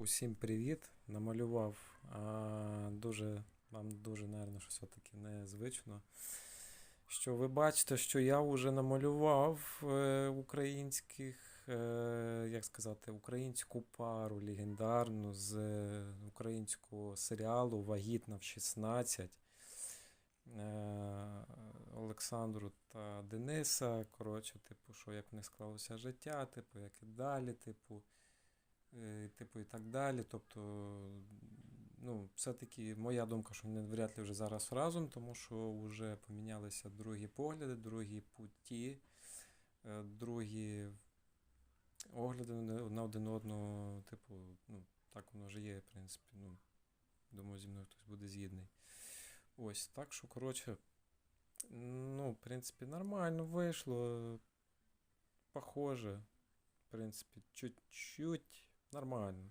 Усім привіт! Намалював а, дуже, вам дуже, що все-таки незвично. Що ви бачите, що я вже намалював е, українських, е, як сказати, українську пару легендарну з е, українського серіалу Вагітна в 16. Е, Олександру та Дениса. Коротше, типу, що як них склалося життя, типу, як і далі, типу типу, і так далі. Тобто, ну, все-таки моя думка, що вони вряд ли вже зараз разом, тому що вже помінялися другі погляди, другі путі, е, другі огляди на один одного, типу, ну, так воно вже є, в принципі. Ну, думаю, зі мною хтось буде згідний. Ось, так що, коротше, ну, в принципі, нормально вийшло. Похоже. В принципі, чуть-чуть нормально.